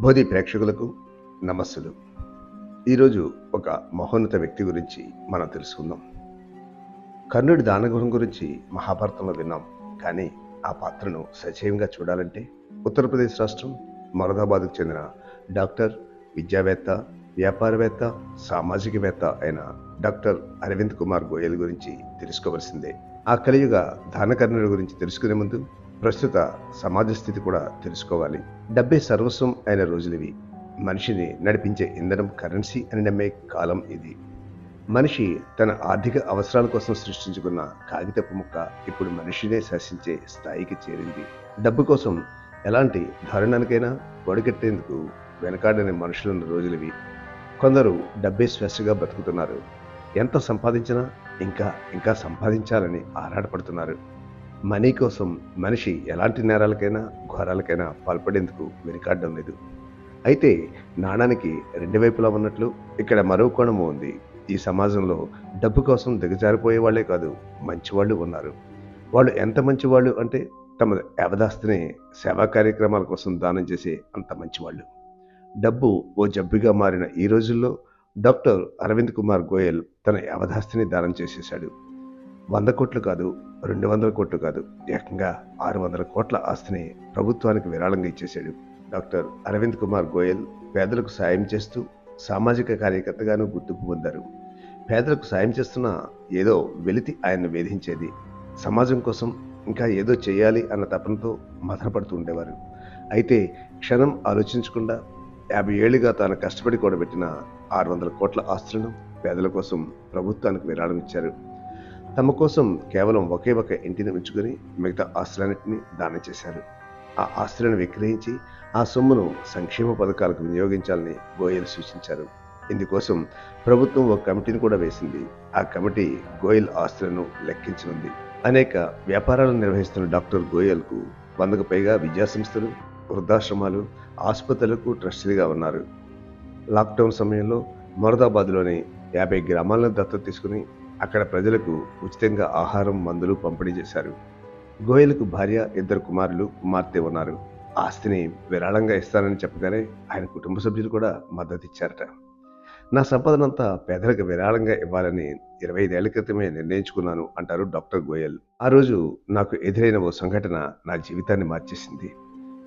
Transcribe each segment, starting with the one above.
బోధి ప్రేక్షకులకు నమస్సులు. ఈరోజు ఒక మహోన్నత వ్యక్తి గురించి మనం తెలుసుకుందాం. కర్ణుడి దానగుణం గురించి మహాభారతంలో విన్నాం. కానీ ఆ పాత్రను సజీవంగా చూడాలంటే ఉత్తరప్రదేశ్ రాష్ట్రం మరదాబాద్కు చెందిన డాక్టర్ విద్యావేత్త వ్యాపారవేత్త సామాజికవేత్త అయిన డాక్టర్ అరవింద్ కుమార్ గోయల్ గురించి తెలుసుకోవలసిందే. ఆ కలియుగ దానకర్ణుడి గురించి తెలుసుకునే ముందు ప్రస్తుత సమాజ స్థితి కూడా తెలుసుకోవాలి. డబ్బే సర్వస్వం అయిన రోజులివి. మనిషిని నడిపించే ఇంధనం కరెన్సీ అని నమ్మే కాలం ఇది. మనిషి తన ఆర్థిక అవసరాల కోసం సృష్టించుకున్న కాగితపు ముక్క ఇప్పుడు మనిషినే శాసించే స్థాయికి చేరింది. డబ్బు కోసం ఎలాంటి దారుణానికైనా ఒడిగట్టేందుకు వెనకాడని మనుషులున్న రోజులవి. కొందరు డబ్బే శ్వాసగా బతుకుతున్నారు ఎంత సంపాదించినా ఇంకా ఇంకా సంపాదించాలని ఆరాటపడుతున్నారు. మనీ కోసం మనిషి ఎలాంటి నేరాలకైనా ఘోరాలకైనా పాల్పడేందుకు వెనుకాడడం లేదు. అయితే నాణానికి రెండు వైపులా ఉన్నట్లు ఇక్కడ మరో కోణము ఉంది. ఈ సమాజంలో డబ్బు కోసం దిగజారిపోయే వాళ్ళే కాదు మంచివాళ్ళు ఉన్నారు. వాళ్ళు ఎంత మంచివాళ్ళు అంటే తమ అవదాస్తిని సేవా కార్యక్రమాల కోసం దానం చేసే అంత మంచివాళ్ళు. డబ్బు ఓ జబ్బుగా మారిన ఈ రోజుల్లో డాక్టర్ అరవింద్ కుమార్ గోయల్ తన అవధాస్తిని దానం చేసేశాడు. వంద కోట్లు కాదు రెండు వందల కోట్లు కాదు. ఏకంగా ఆరు వందల కోట్ల ఆస్తిని ప్రభుత్వానికి విరాళంగా ఇచ్చేశాడు. డాక్టర్ అరవింద్ కుమార్ గోయల్ పేదలకు సాయం చేస్తూ సామాజిక కార్యకర్తగాను గుర్తింపు పొందారు. పేదలకు సాయం చేస్తున్న ఏదో వెలితి ఆయన్ను వేధించేది సమాజం కోసం ఇంకా ఏదో చేయాలి అన్న తపనతో మదనపడుతూ ఉండేవారు. అయితే క్షణం ఆలోచించకుండా యాభై ఏళ్ళుగా తాను కష్టపడి కూడబెట్టిన ఆరు వందల కోట్ల ఆస్తులను పేదల కోసం ప్రభుత్వానికి విరాళం ఇచ్చారు. తమ కోసం కేవలం ఒకే ఒక ఇంటిని ఉంచుకొని మిగతా ఆస్తులన్నింటినీ దానం చేశారు. ఆ ఆస్తులను విక్రయించి ఆ సొమ్మును సంక్షేమ పథకాలకు వినియోగించాలని గోయల్ సూచించారు. ఇందుకోసం ప్రభుత్వం ఒక కమిటీని కూడా వేసింది. ఆ కమిటీ గోయల్ ఆస్తులను లెక్కించనుంది. అనేక వ్యాపారాలను నిర్వహిస్తున్న డాక్టర్ గోయల్కు వందకు పైగా విద్యాసంస్థలు వృద్ధాశ్రమాలు ఆసుపత్రులకు ట్రస్టీలుగా ఉన్నారు. లాక్డౌన్ సమయంలో మొరదాబాద్లోని యాభై గ్రామాలను దత్తత తీసుకుని అక్కడ ప్రజలకు ఉచితంగా ఆహారం మందులు పంపిణీ చేశారు. గోయలకు భార్య ఇద్దరు కుమారులు కుమార్తె ఉన్నారు. ఆస్తిని విరాళంగా ఇస్తానని చెప్పగానే ఆయన కుటుంబ సభ్యులు కూడా మద్దతు ఇచ్చారట నా సంపదనంతా పేదలకు విరాళంగా ఇవ్వాలని ఇరవై ఐదేళ్ళ క్రితమే నిర్ణయించుకున్నాను అంటారు డాక్టర్ గోయల్. ఆ రోజు నాకు ఎదురైన ఓ సంఘటన నా జీవితాన్ని మార్చేసింది.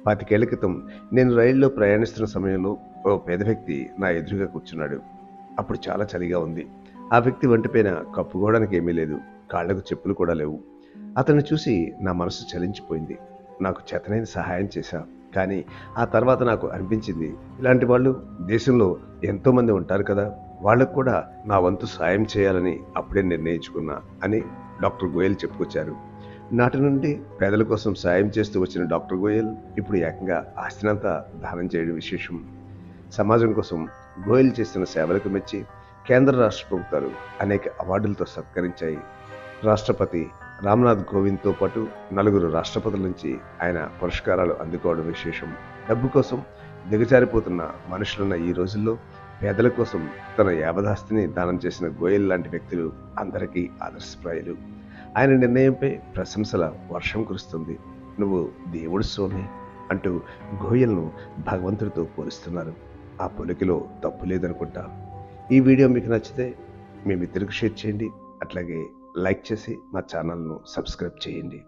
పాతికేళ్ళ క్రితం నేను రైల్లో ప్రయాణిస్తున్న సమయంలో ఓ పేద వ్యక్తి నా ఎదురుగా కూర్చున్నాడు. అప్పుడు చాలా చలిగా ఉంది. ఆ వ్యక్తి వంటిపైన కప్పుకోవడానికి ఏమీ లేదు. కాళ్ళకు చెప్పులు కూడా లేవు. అతన్ని చూసి నా మనసు చలించిపోయింది. నాకు చేతనైన సహాయం చేశా. కానీ ఆ తర్వాత నాకు అనిపించింది ఇలాంటి వాళ్ళు దేశంలో ఎంతోమంది ఉంటారు కదా వాళ్ళకు కూడా నా వంతు సాయం చేయాలని అప్పుడే నిర్ణయించుకున్నా అని డాక్టర్ గోయల్ చెప్పుకొచ్చారు. నాటి నుండి పేదల కోసం సాయం చేస్తూ వచ్చిన డాక్టర్ గోయల్ ఇప్పుడు ఏకంగా ఆస్తినంతా దానం చేయడం విశేషం. సమాజం కోసం గోయల్ చేసిన సేవలకు మెచ్చి కేంద్ర రాష్ట్ర ప్రభుత్వాలు అనేక అవార్డులతో సత్కరించాయి. రాష్ట్రపతి రామ్నాథ్ కోవింద్తో పాటు నలుగురు రాష్ట్రపతుల నుంచి ఆయన పురస్కారాలు అందుకోవడం విశేషం. డబ్బు కోసం దిగజారిపోతున్న మనుషులున్న ఈ రోజుల్లో పేదల కోసం తన యావదాస్తిని దానం చేసిన గోయల్ లాంటి వ్యక్తులు అందరికీ ఆదర్శప్రాయులు. ఆయన నిర్ణయంపై ప్రశంసల వర్షం కురుస్తుంది. నువ్వు దేవుడు స్వామి అంటూ గోయల్ను భగవంతుడితో పోలుస్తున్నారు. ఆ పొలికిలో తప్పు లేదనుకుంటా ఈ వీడియో మీకు నచ్చితే మీ మిత్రులకు షేర్ చేయండి. అట్లాగే లైక్ చేసి మా ఛానల్ను సబ్స్క్రైబ్ చేయండి.